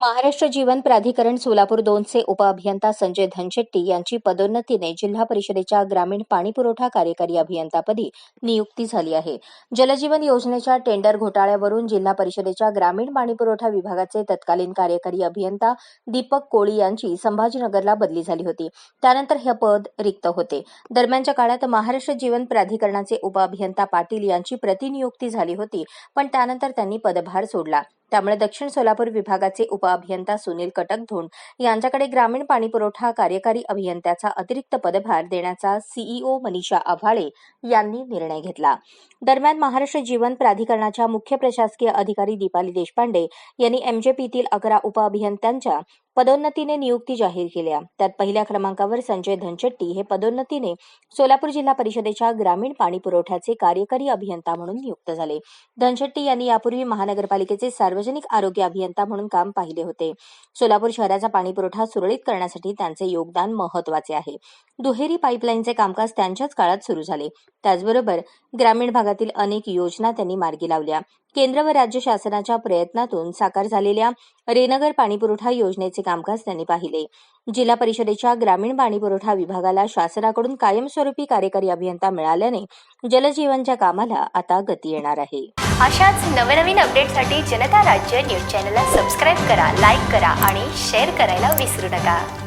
महाराष्ट्र जीवन प्राधिकरण सोलापूर दोनचे उपअभियंता संजय धनशेट्टी यांची पदोन्नतीने जिल्हा परिषदेच्या ग्रामीण पाणीपुरवठा कार्यकारी अभियंतापदी नियुक्ती झाली आहे. जलजीवन योजनेच्या टेंडर घोटाळ्यावरून जिल्हा परिषदेच्या ग्रामीण पाणीपुरवठा विभागाचे तत्कालीन कार्यकारी अभियंता दीपक कोळी यांची संभाजीनगरला बदली झाली होती. त्यानंतर हे पद रिक्त होते. दरम्यानच्या काळात महाराष्ट्र जीवन प्राधिकरणाचे उपअभियंता पाटील यांची प्रतिनियुक्ती झाली होती पण त्यानंतर त्यांनी पदभार सोडला. त्यामुळे दक्षिण सोलापूर विभागाचे उपअभियंता सुनील कटकधोंड यांच्याकडे ग्रामीण पाणीपुरवठा कार्यकारी अभियंत्याचा अतिरिक्त पदभार देण्याचा सीईओ मनीषा आव्हाळे यांनी निर्णय घेतला. दरम्यान महाराष्ट्र जीवन प्राधिकरणाच्या मुख्य प्रशासकीय अधिकारी दीपाली देशपांडे यांनी एमजेपीतील अकरा उपअभियंत्यांच्या पदोन्नतीने नियुक्ती जाहीर केल्या. त्यात पहिल्या क्रमांकावर संजय धनशेट्टी हे पदोन्नतीने सोलापूर जिल्हा परिषदेच्या ग्रामीण पाणी पुरवठ्याचे कार्यकारी अभियंता म्हणून नियुक्त झाले. धनशेट्टी यांनी यापूर्वी महानगरपालिकेचे सार्वजनिक आरोग्य अभियंता म्हणून काम पाहिले होते. सोलापूर शहराचा पाणीपुरवठा सुरळीत करण्यासाठी त्यांचे योगदान महत्त्वाचे आहे. दुहेरी पाईपलाईनचे कामकाज त्यांच्याच काळात सुरू झाले. त्याचबरोबर ग्रामीण भागातील अनेक योजना त्यांनी मार्गी लावल्या. केंद्र व राज्य शासनाच्या प्रयत्नातून साकार झालेल्या रेनगर पाणीपुरवठा योजनेचे कामकाज त्यांनी पाहिले. जिल्हा परिषदेच्या ग्रामीण पाणीपुरवठा विभागाला शासनाकडून कायमस्वरूपी कार्यकारी अभियंता मिळाल्याने जलजीवनच्या कामाला आता गती येणार आहे. अशाच नवनवीन अपडेटसाठी जनता राज्य न्यूज चॅनलला सबस्क्राईब करा लाईक करा आणि शेअर करायला विसरू नका.